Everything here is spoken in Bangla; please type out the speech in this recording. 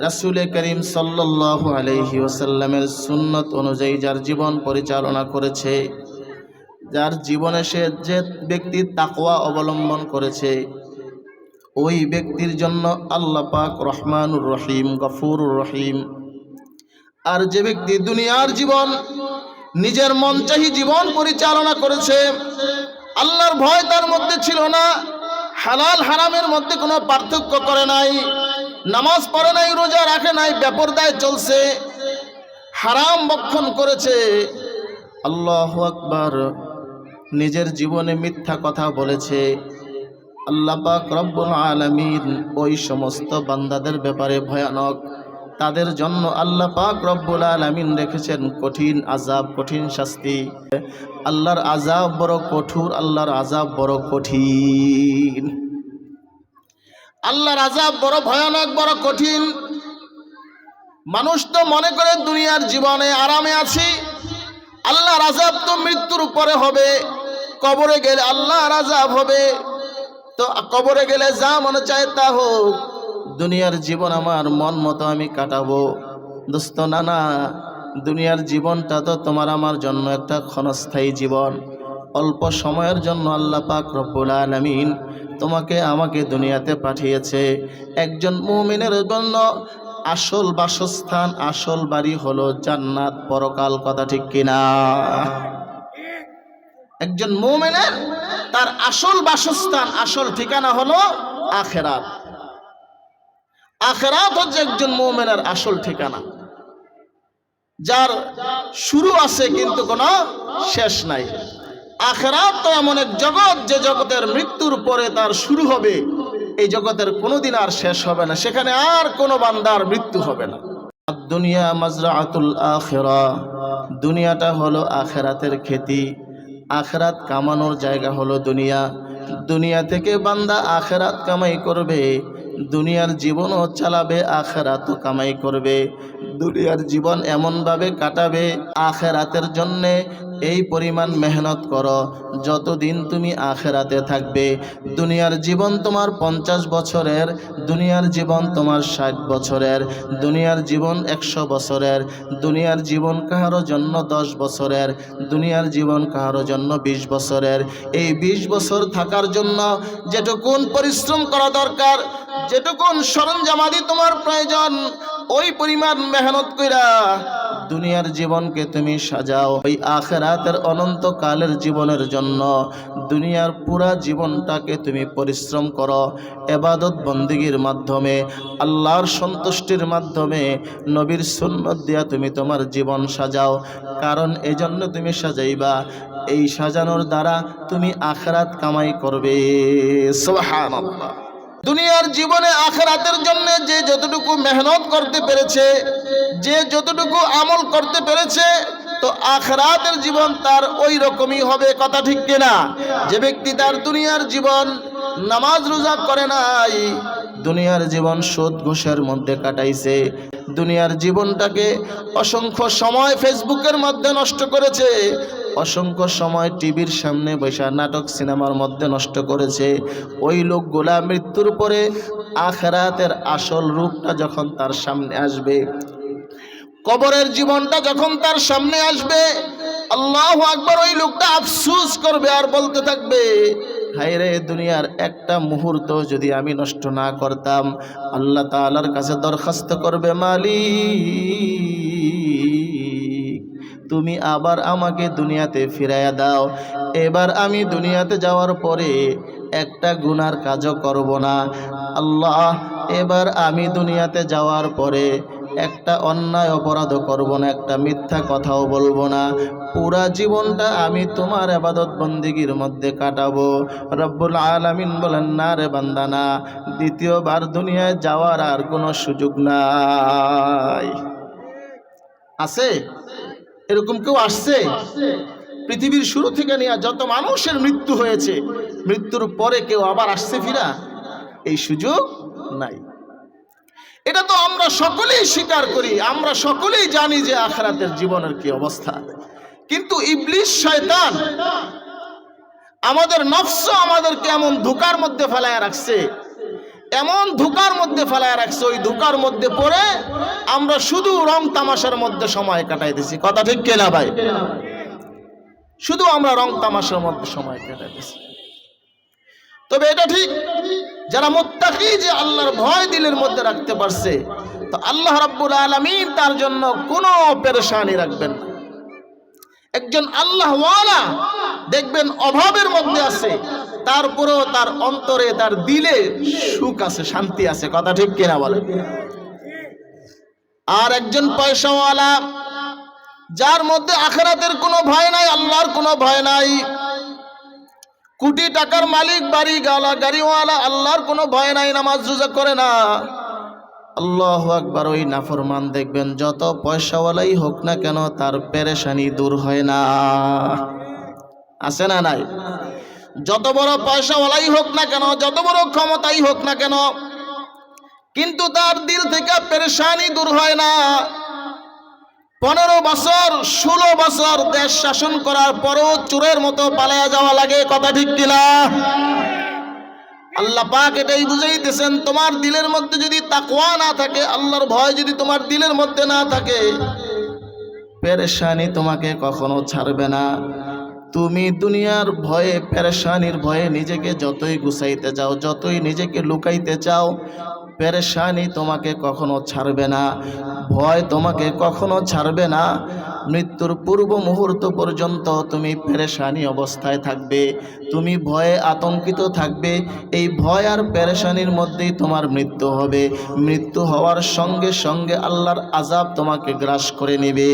রাসুল করিম সাল্লাহ আলহি ওসাল্লামের সুন্নত অনুযায়ী যার জীবন পরিচালনা করেছে, যার জীবনে সে যে ব্যক্তি তাকওয়া অবলম্বন করেছে, ওই ব্যক্তির জন্য আল্লাহ পাক রহমানুর রহিম, গফুরুর রহিম। আর যে ব্যক্তি দুনিয়ার জীবন, নিজের মন জীবন পরিচালনা করেছে, আল্লাহর ভয় তার মধ্যে ছিল না, হালাল হারামের মধ্যে কোনো পার্থক্য করে নাই। নামাজ পড়ে নাই, রোজা রাখে নাই, বেপরদায় চলছে, হারাম বক্ষণ করেছে। আল্লাহ আকবার নিজের জীবনে মিথ্যা কথা বলেছে। আল্লাহ পাক রব্বুল আলামিন ওই সমস্ত বান্দাদের ব্যাপারে ভয়ানক। তাদের জন্য আল্লাহ পাক রব্বুল আলামিন রেখেছেন কঠিন আজাব কঠিন শাস্তি। আল্লাহর আজাব বড় কঠোর, আল্লাহর আজাব বড় কঠিন। আল্লাহর আজাব বড় ভয়ানক, বড় কঠিন। মানুষ তো মনে করে দুনিয়ার জীবনে আরামে আছি। আল্লাহর আজাব তো মৃত্যুর পরে হবে। কবরে গেলে আল্লাহর আজাব হবে। তো কবরে গেলে যা মনে চায় তা হোক। দুনিয়ার জীবন আমার মন মতো আমি কাটাবো। দোস্ত না না দুনিয়ার জীবনটা তো তোমার আমার জন্য একটা ক্ষণস্থায়ী জীবন। অল্প সময়ের জন্য আল্লাহ পাক রব্বুল আলামিন তোমাকে আমাকে দুনিয়াতে পাঠিয়েছে। একজন মুমিনের জন্য আসল বাসস্থান, আসল বাড়ি হলো জান্নাত। পরকাল কথা ঠিক কিনা? একজন মুমিনের তার আসল বাসস্থান, আসল ঠিকানা হলো আখেরাত। আখেরাত হচ্ছে একজন মুমিনের আসল ঠিকানা। যার শুরু আছে কিন্তু কোনো শেষ নাই। আখেরাত তো এমন এক জগৎ যে জগতের মৃত্যুর পরে তার শুরু হবে। এই জগতের কোনোদিন আর শেষ হবে না। সেখানে আর কোনো বান্দার মৃত্যু হবে না। দুনিয়া মাজরাআতুল আখেরা। দুনিয়াটা হলো আখেরাতের খেতি। আখেরাত কামানোর জায়গা হলো দুনিয়া। দুনিয়া থেকে বান্দা আখেরাত কামাই করবে। দুনিয়ার জীবনও চালাবে, আখেরাতও কামাই করবে। দুনিয়ার জীবন এমনভাবে কাটাবে, আখেরাতের জন্যে এই পরিমাণ মেহনত করো, যতদিন তুমি আখেরাতে থাকবে। দুনিয়ার জীবন তোমার পঞ্চাশ বছরের, দুনিয়ার জীবন তোমার ষাট বছরের, দুনিয়ার জীবন একশো বছরের, দুনিয়ার জীবন কাহারো জন্য দশ বছরের, দুনিয়ার জীবন কাহারো জন্য বিশ বছরের। এই বিশ বছর থাকার জন্য যেটুকুন পরিশ্রম করা দরকার যেটুকুন সরঞ্জামাদি তোমার প্রয়োজন, ওই পরিমাণ মেহনত কইরা দুনিয়ার জীবনকে তুমি সাজাও। ওই আখেরাতের অনন্তকালের জীবনের জন্য দুনিয়ার পুরা জীবনটাকে তুমি পরিশ্রম করো। এবাদত বন্দিগির মাধ্যমে, আল্লাহর সন্তুষ্টির মাধ্যমে নবীর সুন্নত দিয়া তুমি তোমার জীবন সাজাও। কারণ এজন্য তুমি সাজাইবা, এই সাজানোর দ্বারা তুমি আখেরাত কামাই করবে। সুবহানাল্লাহ। দুনিয়ার জীবনে আখরাতের জন্য যে যতটুকু মেহনত করতে পেরেছে, যে যতটুকু আমল করতে পেরেছে, তো আখরাতের জীবন তার ওই রকমই হবে, কথা ঠিক কিনা? যে ব্যক্তি তার দুনিয়ার জীবন নামাজ রোজা করে নাই, দুনিয়ার জীবন সোধ ঘোষের মধ্যে কাটাইছে দুনিয়ার জীবনটাকে অসংখ্য সময় ফেসবুকের মধ্যে নষ্ট করেছে, অসংখ্য সময় টিভির সামনে বৈশা নাটক সিনেমার মধ্যে নষ্ট করেছে। ওই লোকগুলা মৃত্যুর পরে আখেরাতের আসল রূপটা যখন তার সামনে আসবে, কবরের জীবনটা যখন তার সামনে আসবে, আল্লাহ আকবর ওই লোকটা আফসুস করবে আর বলতে থাকবে হায় রে দুনিয়ার একটা মুহূর্ত যদি আমি নষ্ট না করতাম, আল্লাহ তাআলার কাছে দরখাস্ত করবে, মালিক, তুমি আবার আমাকে দুনিয়াতে ফিরাইয়া দাও। এবার আমি দুনিয়াতে যাওয়ার পরে একটা গুনার কাজও করব না। আল্লাহ, এবার আমি দুনিয়াতে যাওয়ার পরে একটা অন্যায় অপরাধও করব না, একটা মিথ্যা কথাও বলব না। পুরা জীবনটা আমি তোমার আবাদত বন্দিগির মধ্যে কাটাবো। রব্বুল আলামিন বলেন, না রে বান্দানা দ্বিতীয়বার দুনিয়ায় যাওয়ার আর কোনো সুযোগ নাই। আছে? এরকম কেউ আসছে? পৃথিবীর শুরু থেকে নিয়ে যত মানুষের মৃত্যু হয়েছে, মৃত্যুর পরে কেউ আবার আসছে ফিরা? এই সুযোগ নাই। এটা তো আমরা সকলেই স্বীকার করি, আমরা সকলেই জানি যে আখরাতের জীবনের কি অবস্থা। কিন্তু ইবলিশ শয়তান আমাদের নফস আমাদেরকে এমন ধোকার মধ্যে ফেলায় রাখছে, এমন ধোকার মধ্যে ফেলায় রাখছে, ওই ধোকার মধ্যে পড়ে আমরা শুধু রং তামাশার মধ্যে সময় কাটাইতেছি। কথা ঠিক কেনা ভাই? শুধু আমরা রং তামাশার মধ্যে সময় কাটাইতেছি। তবে এটা ঠিক, যারা মোত্তাকি যে আল্লাহর ভয় দিলের মধ্যে রাখতে পারছে, তো আল্লাহ রাব্বুল আলামিন তার জন্য কোনো পেরেশানি রাখবেন না। একজন আল্লাহওয়ালা দেখবেন অভাবের মধ্যে আছে, তারপরেও তার অন্তরে, তার দিলে সুখ আছে, শান্তি আছে, কথা ঠিক কিনা বলে? আর একজন পয়সাওয়ালা, যার মধ্যে আখেরাতের কোনো ভয় নাই, আল্লাহর কোনো ভয় নাই কোটি টাকার মালিক, বাড়ি গালা গাড়িওয়ালা আল্লাহর কোনো ভয় নাই, নামাজ রোজা করে না। আল্লাহ আকবার, ওই নাফরমান দেখবেন, যত পয়সাওয়ালাই হোক না কেন, তার পেরেশানি দূর হয় না। আছে না নাই? যত বড় পয়সাওয়ালাই হোক না কেন, যত বড় ক্ষমতাই হোক না কেন, কিন্তু তার দিল থেকে পেরেশানি দূর হয় না। পনেরো বছর, ষোলো বছর দেশ শাসন করার পরও চোরের মতো পালায়া যাওয়া লাগে, কথা ঠিক কিনা আল্লাহ পাক এটাই বুঝাইতেছেন, তোমার দিলের মধ্যে যদি তাকওয়া না থাকে, আল্লাহর ভয় যদি তোমার দিলের মধ্যে না থাকে, পেরেশানি তোমাকে কখনো ছাড়বে না। তুমি দুনিয়ার ভয়ে, পেরেশানির ভয়ে নিজেকে যতই গুছাইতে চাও, যতই নিজেকে লুকাইতে চাও, পেরেশানি তোমাকে কখনো ছাড়বে না। ভয় তোমাকে কখনো ছাড়বে না। মৃত্যুর পূর্ব মুহূর্ত পর্যন্ত তুমি পেরেশানি অবস্থায় থাকবে। তুমি ভয়ে আতঙ্কিত থাকবে। এই ভয় আর পেরেশানির মধ্যেই তোমার মৃত্যু হবে। মৃত্যু হওয়ার সঙ্গে সঙ্গে আল্লাহর আজাব তোমাকে গ্রাস করে নেবে।